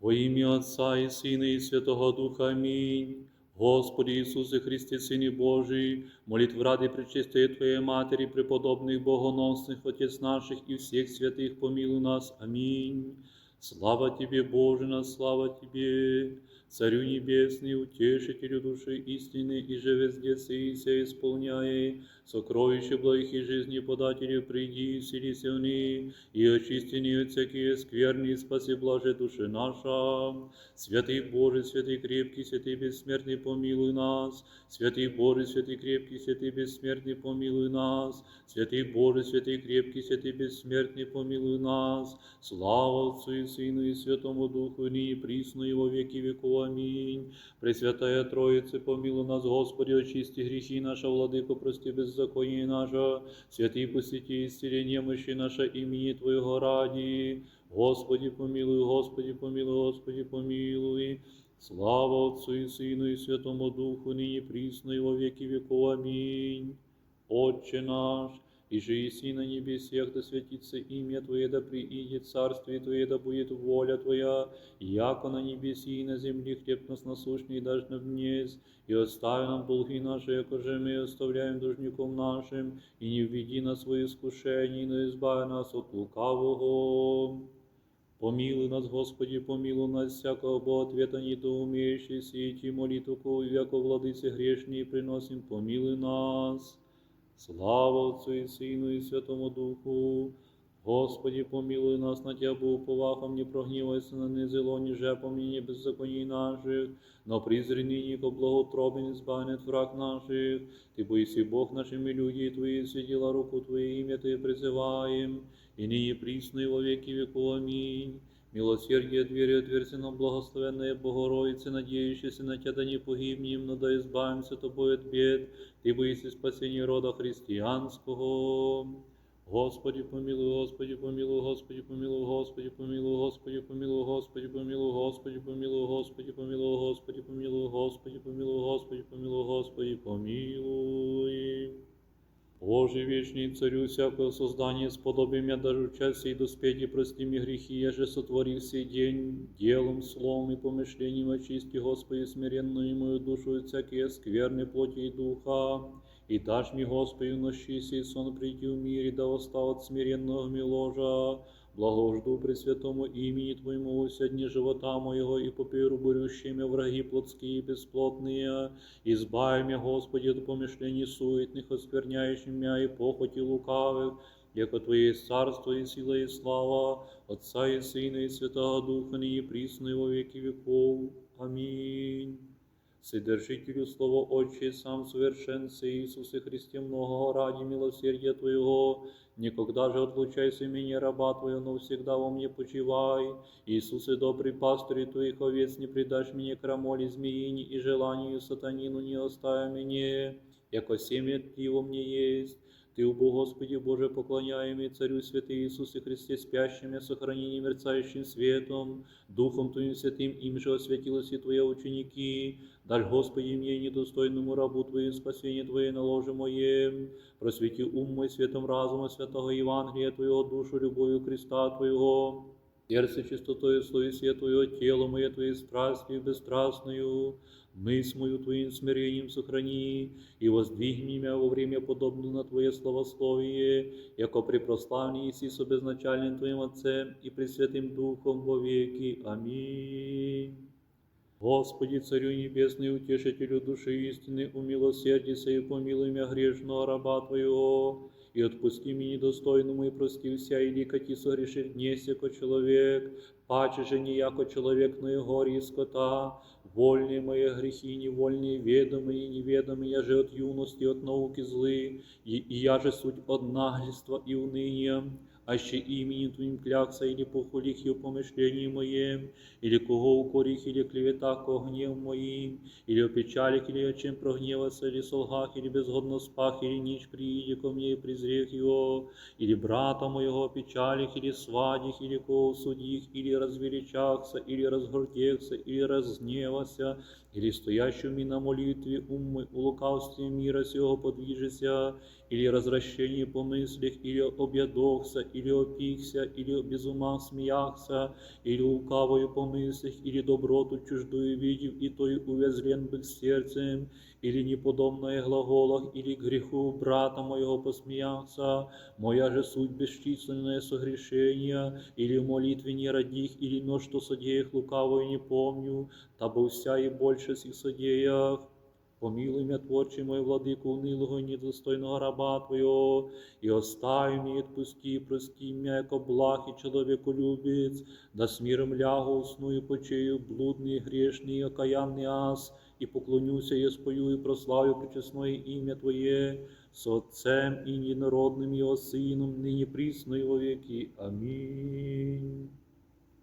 Во ім'я Отця і Сина, і Святого Духа. Амінь. Господи Ісусе Христе, Сині Божий, молитв ради пречистої Твоєї Матері, преподобних богоносних, Отець наших і всіх святих, помилуй нас. Амінь. Слава Тебе, Боже, на слава Тебе, Царю Небесный, утешителю души истины, и же везде сеися исполняя, сокровище благих и жизни подателю, приди и селися в ней, и очисти не от всякие скверни, и спаси блаже души наша. Святый Боже, святый крепкий, святый бессмертный, помилуй нас. Святый Боже, святый крепкий, святый бессмертный, помилуй нас. Святый Боже, святый крепкий, святый бессмертный, помилуй нас. Слава Отцу и Сыну и Святому Духу, и ныне и присно и во веки веков. Амінь. Пресвятая Троїце, помилуй нас, Господі, очисті гріхи наша, владико, прости беззаконні наша, святий посвяти исцеление мощи наша імені Твоєго раді. Господи, помилуй, Господи, помилуй, Господи, помилуй. Слава Отцу і Сину, і Святому Духу, нині прісно, і во віки віков. Амінь. Отче наш. и же еси на небесех, да святится имя Твое, да приидет царствие Твое, да будет воля Твоя, яко на небеси и на земле хлеб нас насущный дашь нам днес, и остави нам долги наши, яко же мы оставляем должником нашим, и не введи нас в свои искушения, но избави нас от лукавого. Помилуй нас, Господи, помилуй нас, всякого Богоответа недоумеющий, сети молитву, кого яко владыцы грешные приносим, помилуй нас. Слава Отцу і Сину, і Святому Духу. Господі, помилуй нас на Тябу, повахом не прогнівайся на низило, ні жепом, ні беззаконій наших, но призри Ніко ко благотробен збанет враг наших, Ти боїси Бог нашими люди, Твої святіла руку Твоє ім'я Ти призиваєм, і нині прісно, во веки веку. Амінь. Милосердие двери отверзи нам, благословенная Богородица, надеющаяся на Тебя, да не погибнем, но да избавимся Тобой от бед. Ты боишься спасения рода христианского. Господи, помилуй, Господи, помилуй, Господи, помилуй, Господи, помилуй, Господи, помилуй, Господи, помилуй, Господи, помилуй, Господи, помилуй, Господи, помилуй, Господи, помилуй, Господи, помилуй, Господи, помилуй. Боже вечный Царю всякого создания, сподоби меня даже участия и доспети, прости мне грехи, я же сотворил сей день, делом, словом и помышлением очисти, Господи, смиренную мою душу от всякие скверны плоти и духа. И дашь мне, Господи, нощи сей сон прийти в мире, да восстал от смиренного миложа. Благожду при святому імені Твоєму сьогодні живота моєго і попіру борющими враги плотские и бесплотные. Избавь меня, Господи, до помешлений суетных, оскверняющих мя и похоти лукавых, як Твоє царство і сила, і слава, Отца і Сина, і Святого Духа, нині присно, во веки веков. Амінь. Вседержителю Слово Отче, сам совершенце Иисусе Христе, многого ради милосердия Твоего, никогда же отлучайся меня, раба Твоего, но всегда во мне почивай. Иисусе, добрый пастырь Твоих овец, не предашь мне крамоли змеини и желанию сатанину не оставя меня, яко семя Ти во мне есть. Ты, убо Господи Боже, поклоняемый Царю Святый Иисусе Христе, спящим и сохранением мерцающим светом, Духом Твоим Святым, им же осветилось и Твои ученики. Дашь, Господи, мне недостойному рабу Твоему спасение Твое наложи моем. Просвети ум мой светом разума святого Евангелия Твоего, душу любовью креста Твоего. Сердце чистотою совестия Твоего, тело мое Твоей страстью бесстрастную, мысль мою Твоим смирением сохрани, и воздвигни меня во время подобно на Твое словословие, яко при прославлении Иисусу безначальным Твоим Отцем и Пресвятым Духом во веки. Аминь. Господи, Царю Небесный, Утешителю души истины, умилосердися и помилуй меня грешного раба Твоего, и отпусти мне недостойному и прости вся, или кати согрешит днесь, яко человек, паче же не яко человек, но и горе и скота, вольные мои грехи, невольные, ведомые и неведомые, я же от юности, от науки злы, и, и я же суть от нагльства и уныния, аще именем Твоим клякса или похулих и помышлении моем, или кого укорих, или клеветах ко гнев моим, или о печалях, или о чем прогневаться, или солгах, или безгодно спах, или ніч прииди ко мне и презрех его, или брата моего печалях, или свадих, или кого судих, или развеличахся, или разгордехся, или разгневася, или стоящими на молитве ум мой у лукавстве мира сего подвижися, или развращении помыслях, или объедохся, или опихся, или без ума смеяхся, или лукавою помыслях, или доброту чуждую видев, и той увязлен бык сердцем, или неподобное глаголах, или к греху брата моего посмеяться, моя же суть бесчисленное согрешение, или в молитве не родих, или но что содеях лукавое не помню, табо вся и больше сих содеях. Помилуй меня, Творче мой, владыку унылого и недостойного раба Твоего, и остави меня, и отпусти, и прости меня, яко благ и человеколюбец, да с миром лягу, усну и почею, блудный, и грешный, и окаянный ас, и поклонюся, и спою, и прославлю пречестное имя Твое, с Отцем и Единородным Его Сыном, ныне присно и во веки. Аминь.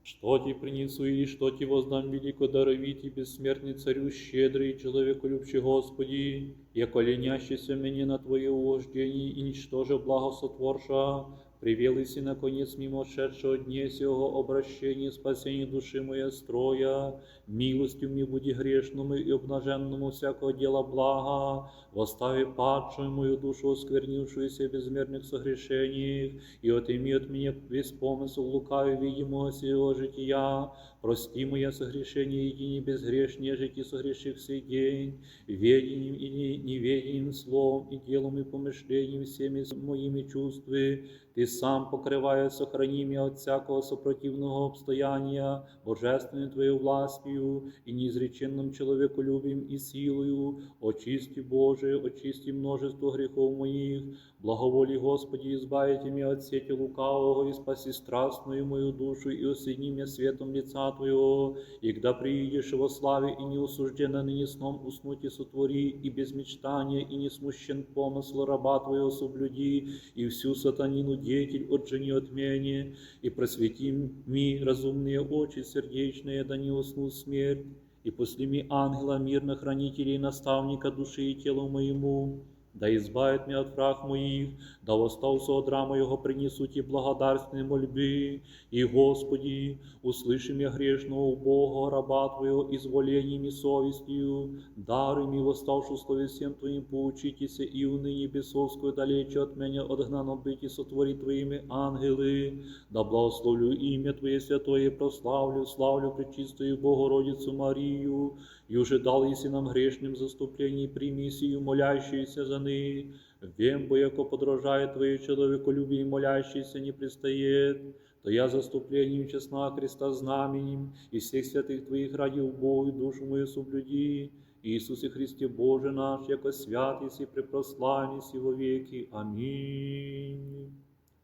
Что ти принесу и что ти воздам велико даровити, бессмертный царю щедрый, человеколюбчий Господи, яко ленящийся мне на Твое угождение и ничтоже благосотворша, привел и наконец мимо шедшего дня сего обращения спасения души моей строя, милостью мне буди грешному и обнаженному всякого дела блага, восстави падшую мою душу, осквернившуюся в безмерных согрешениях, и отыми от меня весь помысл лукавый видимого сего жития, прости моя согрешение, едини безгрешнее жити согрешив сей день, ведением и неведением словом, и делом, и помышлением всеми моими чувствами, Ты сам покриває, сохрани меня от всякого сопротивного обстояния, божественной Твоей властью и неизреченным человеколюбием и силою, очисти Боже, очисти множество грехов моих, благоволи Господи, избавите меня от сети лукавого и спаси страстную мою душу и осени меня светом лица Твоего, и когда приидешь во славе и не осужденно ныне сном уснуть и сотвори, и без мечтания, и не смущен помысл раба Твоего соблюди, и всю сатанину деятель отжени от меня, и просвети ми разумные очи сердечные, да не уснут смерть, и послеми ангела мирно хранителей и наставника души и телу моему, да избавит меня от враг моих, да восстал одра моего принесут и благодарственные мольбы, и, Господи, услыши меня грешного Бога, раба Твоего, изволением и совестью, даруй ми восставшу словесем Твоим поучитесь, и уныне бесовскую далече от меня отгнано быть и сотвори Твоими ангелы, да благословлю имя Твое святое, прославлю, славлю Пречистую Богородицу Марию, и уже дал еси нам грешным заступлений, прими сию молящиеся за них. Вем, бо яко подражает Твое человеколюбие, молящийся не пристает, то я заступлением честна креста знаменем и всех святых Твоих ради Богу и душу мою соблюди. Иисусе Христе Боже наш, яко свят еси препрославен еси во веки. Аминь.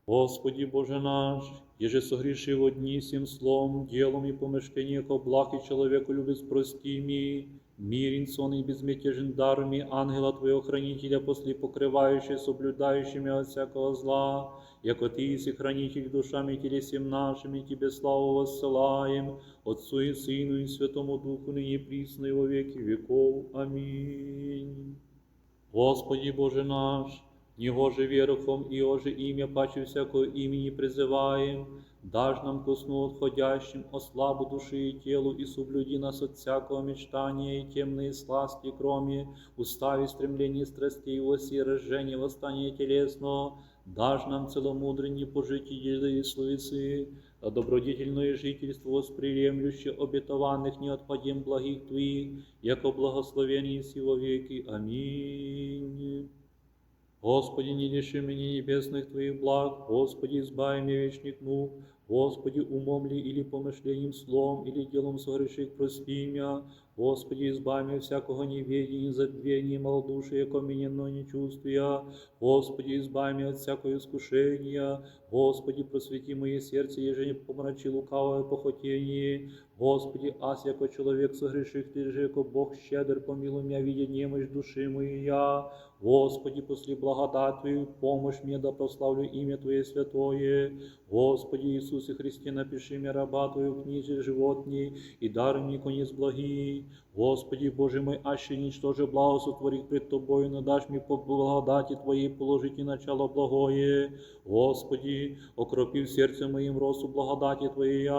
Господи Боже наш, еже согрешив одни сим словом, делом и помышлением, яко благ и человеку любец прости ми, мирен сон и безмятежен дарами ангела Твоего хранителя, после покрывающий, соблюдающими от всякого зла, яко Ты еси хранитель душами и телесем нашими, Тебе славу воссылаем, Отцу и Сыну и Святому Духу, ныне присно и во веки веков. Аминь. Господи Боже наш, Него же верхом и оже имя, паче всякого имени призываем, дашь нам ко сну отходящим, ослабу души и телу, и соблюди нас от всякого мечтания и темные сласти, кроме устави стремлений страстей, оси, разжения, восстания телесного, дашь нам целомудренне пожитие делы и словецы, а добродетельное жительство восприемлюще обетованных не отпадем благих Твоих, яко благословение си во веки. Аминь. Господи, не лиши меня небесных Твоих благ, Господи, избави меня вечных мук, Господи, умом ли или помышлением, словом или делом согреших, прости меня, Господи, избави всякого неведения, забвения, малодушия, не чувствия, Господи, избави от всякого искушения, Господи, просвети мое сердце, еже не помрачи лукавое похотение, Господи, ас яко человек согреших, Ты же, яко Бог щедр, помилуй меня, видя немощь души моей я, Господи, после благодать Твою, помощь мне, да прославлю имя Твое святое. Господи Иисусе Христе, напиши мне раба Твою в книге животней, и дар мне конец благий. Господи Боже мой, аще ничтоже благо сотворить пред Тобою, надашь мне по благодати Твоей положите начало благое. Господи, окропив сердце моим росу благодати Твоей.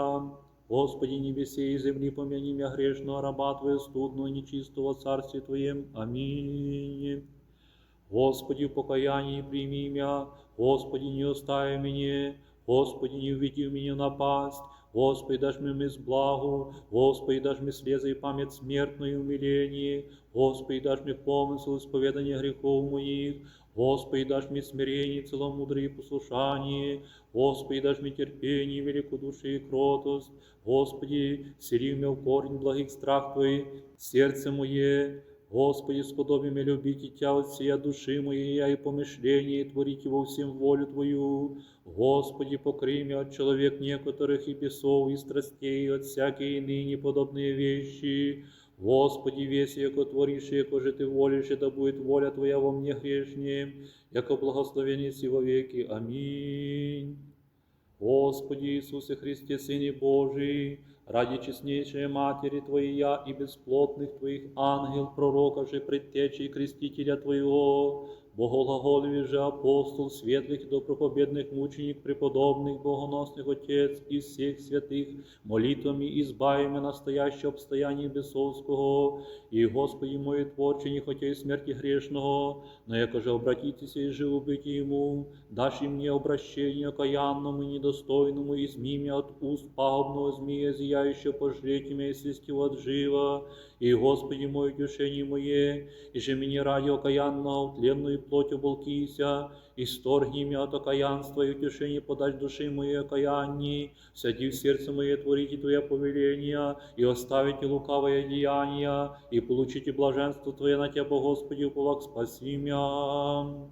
Господи, небесе и земли, помяни меня грешного раба Твоего, студного, нечистого, царстве Твоем. Аминь. Господи, в покаянии прими меня, Господи, не остави меня, Господи, не уведи меня напасть, Господи, дашь мне мисс благу, Господи, дашь мне слезы и память смертную и умиление, Господи, дашь мне помысл исповедания грехов моих, Господи, дашь мне смирение, целомудрие и послушание, Господи, дашь мне терпение, великодушие и кротость, Господи, сели в корень благих страх Твой, сердце мое, Господи, сподоби меня любить Тя от всея души моей, я и помышления, и творить во всем волю Твою. Господи, покрый меня от человек некоторых и бесов, и страстей, и от всякие ныне подобные вещи. Господи, весь, яко творишь, яко же Ты волишь, и да будет воля Твоя во мне грешнем, яко благословение си во веки. Аминь. Господи Иисусе Христе, Сыне Божий, ради честнейшей Матери Твоей я и бесплотных Твоих ангел, пророка же, предтечи и крестителя Твоего, Богоглаголевий же апостол, светлых и добропобедных мученик, преподобных, богоносных Отец и всех святых, молитвами избави меня настоящее обстояние бесовского, и, Господи мой, Творче, не хотя и смерти грешного, но яко же обратитесь и живу быть Ему, дашь и мне обращение окаянному и недостойному, и зми меня от уст пагубного змея, зияющего пожреть меня и свести от жива, и, Господи мой, утешение мое, и же мне ради окаянного тленную плоть оболкися, и сторгни меня от окаянства, и утешение подать души моей окаянии, сяди в сердце мое, творите Твое повеление, и оставите лукавое деяние, и получите блаженство Твое на Тебя, Господи, уповак, спаси меня.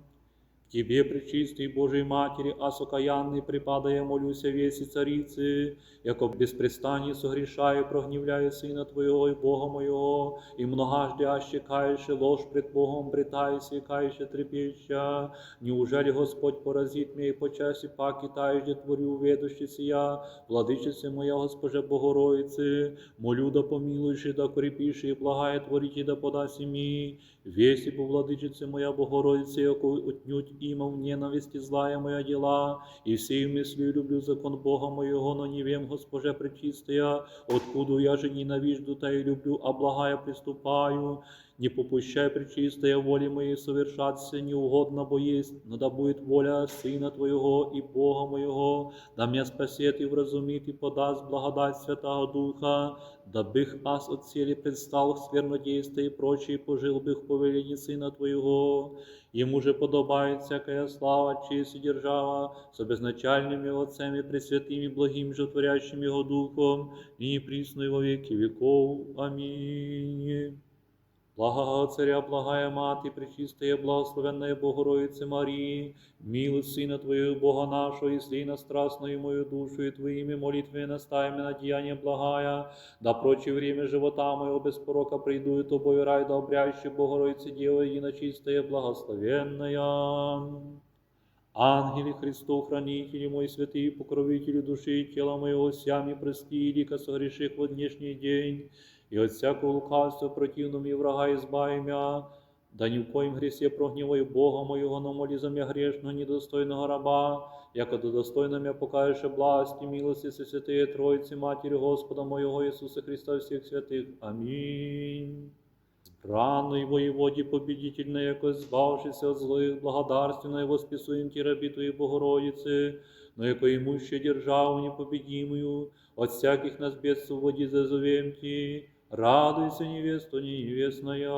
Тебе, пречистой Божией Матери, а сокаянный припадая, молюся веси царицы, яко беспрестанnie согрешаю, прогневляю Сына Твоего и Бога моего, и многождяще каеше ложь пред Богом, бретайся и каеше трепеща. Неужели Господь поразит меня и по часе паки таежде творю, ведущий сия, владычице моя, Госпоже Богородице, молю да помилуйши, да крепиши, и благая творите, да подаси ми, веси по владычице моя Богородице, яко отнюдь има ненависть и злая моя дела, и всей мыслью люблю закон Бога моего, но не вем, Госпоже пречистая, откуда я же ненавижду, та и люблю, а благая приступаю. Не попущай пречистая воли моей совершаться неугодно, бо есть, но да будет воля Сына Твоего и Бога моего, да меня спасет и вразумит и подаст благодать Святого Духа, да бих аз от цели предстал сквернодействия и прочее, пожил бих в повелении Сына Твоего. Ему же подобает всякая слава, честь и держава, с безначальными Отцем и Пресвятым и благим животворящим Его Духом, и присно и во веки веков. Аминь. Благого Царя, благая Мати, Пречистая, благословенная Богородице Марии, милость Сына Твоего, Бога нашего, и Сына страстную мою душу, и Твоими молитвами настави меня на деяние благая, да прочее время живота моего без порока приду, и Тобою рай, да обрящи Богородице Дева, единочистая, благословенная. Ангели Христов, хранители мой, святые покровители души и тела моего, сями прости, лика согреших в днешний день, и от всякого лукавства противного и врага избави мя, да ни в коем гресе прогнівай Бога моего, но моли за мя грешного, недостойного раба, яко до достойно мя покаєше благости, милости, со святые Троицы, Матери Господа моего Иисуса Христа, всех святых. Аминь. Збранной воеводе победительно, яко збавшися от злых, благодарственно его списуем ти раби Твоей Богородицы, но яко имуще державу непобедимую, от всяких нас бед свободи зазовем Ти, радуйся, невеста невестная.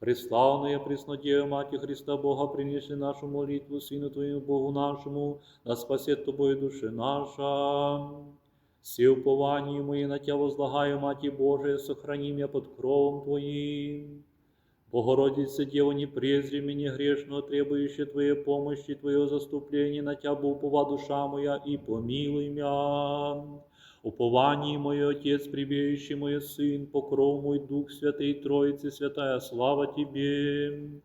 Преславная Преснодева Мати Христа Бога, принеси нашу молитву Сыну Твоему Богу нашему, да спасет Тобой души наша. Все упование мои на Тя возлагаю, Мати Божия, сохрани меня под кровом Твоим. Богородица, Дева, не презри меня грешного, требующая Твоей помощи, Твоего заступления, на Тя упова душа моя, и помилуй меня. Упование мое, Отец, прибежище мое, Сын, покров мой, Дух Святый, Троицы, Святая, слава Тебе.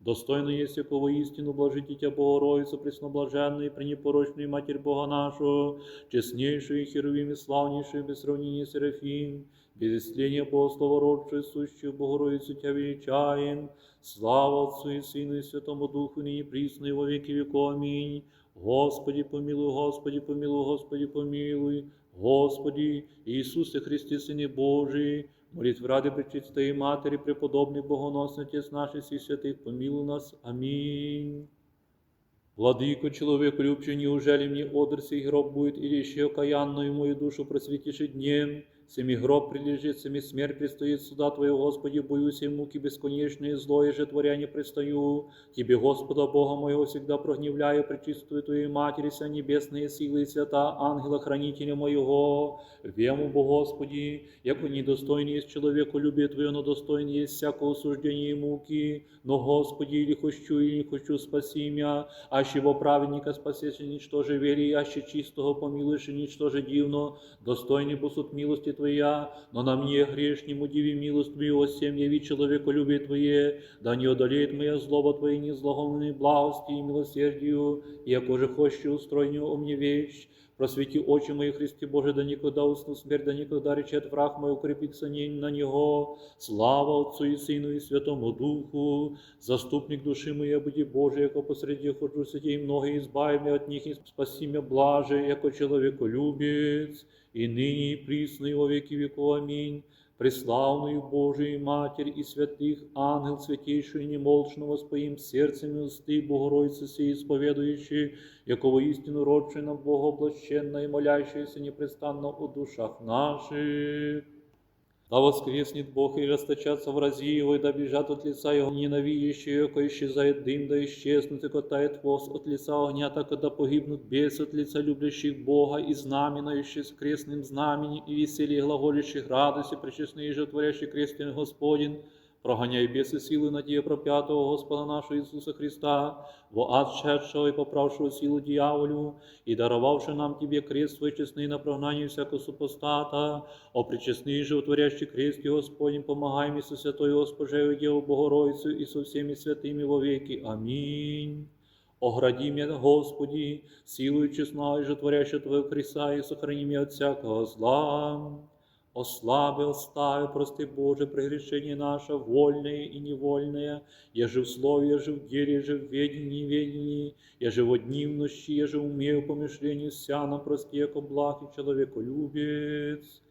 Достойно есть якого истину блажите Тя, Богородицу, пресноблаженную и пренепорочную Матерь Бога нашего, честнейшую и херувим и славнейшую, без сравнения Серафим, без исцеления апостола, родшую, сущую Богородицу Тя величаем. Слава Отцу и Сыну и Святому Духу, ныне присно и во веки веков. Аминь. Господи помилуй, Господи помилуй, Господи помилуй, Господи, Иисусе Христе, Сыне Божий, молитв ради Пречистой Матери, преподобный Богоносный Отец наш и всех святых, помилуй нас. Аминь. Владыко, человеку любче, неужели мне одр сей гроб будет, или еще окаянную мою душу просветишь днем? Семи гроб прилежит, семи смерть предстоит суда Твоего, Господи, боюсь и муки бесконечные, злое же творя предстаю. Тебе, Господа Бога моего, всегда прогневляю, пречистую Твоей Матери, вся небесные силы и свята, ангела-хранителя моего. Вему, Бо Господи, яко недостойный есть человеку любие Твое, но достойный есть всякого суждения и муки. Но, Господи, или хочу, или не хочу, спаси меня, аще во праведника спасешь, и ничтоже вери, аще чистого помилуешь, и ничтоже дивно, достойный бо суд милости Твоя, но на мне грешнему диви милость Твою, всем яви человеку любие Твое, да не одолеет моя злоба Твоей незлаговной благости и милосердию, яко же хочу устройню у мне вещь, Просвети очи мои, Христе Боже, да никогда усну смерть, да никогда речет враг мой, укрепится на Него. Слава Отцу и Сыну и Святому Духу, заступник души моей, буди Боже, яко посреди ходжу сетей многие, избави от них и спаси меня блаже, яко человеколюбец, и ныне и присно и во веки веков. Аминь Преславную Божию Матерь и святых ангел святейшую немолчного своим сердцем и усты Богородицы сей исповедующие, яко истину родшина Бога облаченна и молящаяся непрестанно о душах наших. Да воскреснет Бог и расточатся врази Его, и да бежат от лица Его ненавидящие, яко исчезает дым, да исчезнут, и катает хвост от лица огня, так да погибнут без от лица любящих Бога, и знаменующих с крестным знамени, и веселье глаголящих радости, пречестные же творящий крестный Господень, Проганяй беси силы надія проп'ятого Господа нашого Ісуса Христа, во ад шедшого и поправшего силу дьяволю, и даровавши нам Тебе крест свой честный на прогнание всякого супостата, о причестный же утворящий крест Господень, помогай мне со святой Госпожею Деву Богородицу и со всеми святыми во веки. Аминь. Огради меня, Господи, силою честной же творящего Твоего Христа, и сохрани меня от всякого зла. Ослаби, остави, прости, Боже, прегрешение наше, вольное и невольное, я же в слове, я же в деле, я же в ведении, ведении, я же в дни, в ночи, я же умею помышлению, вся на прости, яко благ и человеколюбец.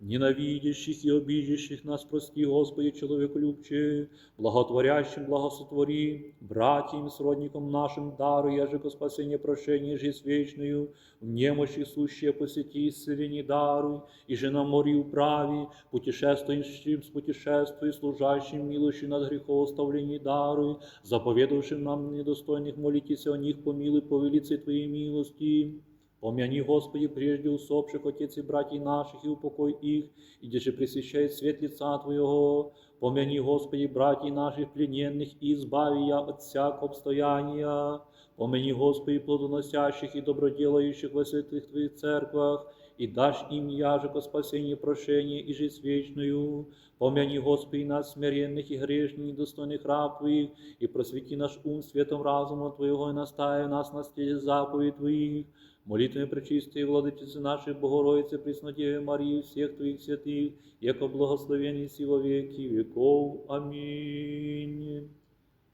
Ненавидящих и обидящих нас прости, Господи, человеколюбче, благотворящим благосотвори, братьям, сродникам нашим даруй, я же ко спасение, прощение, жизнь вечную, в немощи сущие посети, исцеление даруй, и же на море управи, путешествующим с путешествуй, служащим милостью над грехов оставление даруй, заповедавшим нам недостойных молитесь о них, помилуй по велице Твоей милости. Помяни, Господи, прежде усопших отец и братьев наших, и упокой их, и где же пресвящает свет лица Твоего. Помяни, Господи, братьев наших плененных, и избави я от всякого обстояния. Помяни, Господи, плодоносящих и доброделающих во святых Твоих церквах, и дашь им яжеко спасение, прошение и жизнь вечную. Помяни, Господи, нас смиренных и грешных, недостойных раб Твоих, и просвети наш ум светом разума Твоего, и настави нас на стезе заповедей Твоих. Молитвами пречистої владичиці нашої Богородиці, Преснодєві Марії, всіх Твоїх святих, яко благословенні сі во веки веков. Амінь.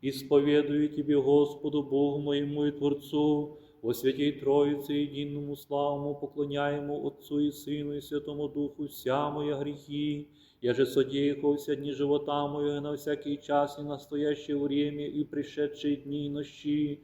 Исповедую Тебе, Господу, Богу моему и Творцу, во святій Троїці, єдиному славному, поклоняємо Отцу і Сину, і Святому Духу, вся моя гріхи, я же содействовал все дни живота моего, и на всякий час, и настоящее время, и пришедшие дни и ночи,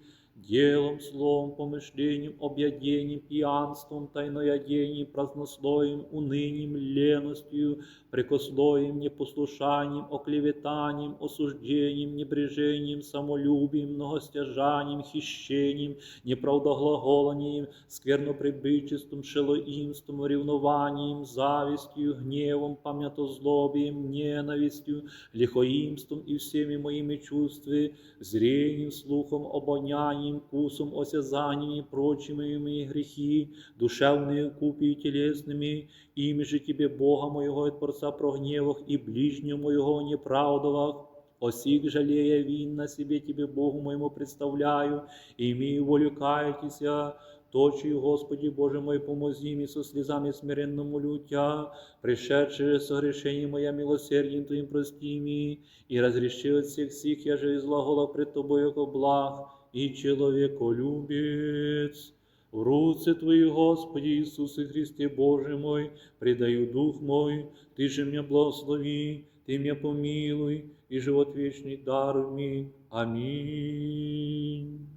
делом, словом, помышлением, объедением, пьянством, тайноядением, празднословием, унынием, леностью, прикословием, непослушанием, оклеветанием, осуждением, небрежением, самолюбием, многостяжанием, хищением, неправдоглаголанием, скверноприбычеством, шелоимством, ревнованием, завистью, гневом, памятозлобием, ненавистью, лихоимством и всеми моими чувствами, зрением, слухом, обонянием, вкусом, осязанием и прочими мои грехи, душевные купи и телесными, ими же Тебе, Бога моего и Творца прогневах, и ближнего моего неправдовах, Осих жалея вин на себе Тебе, Богу моему, представляю, и имею волю каятися, Точи, Господи Боже мой, помози мне со слезами смиренно молю Тя, пришедшие согрешение моя милосердием Твоим прости ми, и разреши от всех сих, я же излагола пред Тобою, благ и человеколюбец. В руце Твои, Господи Иисусе Христе, Боже мой, предаю дух мой, Ты же меня благослови, Ты меня помилуй, и живот вечный даруй мне. Аминь.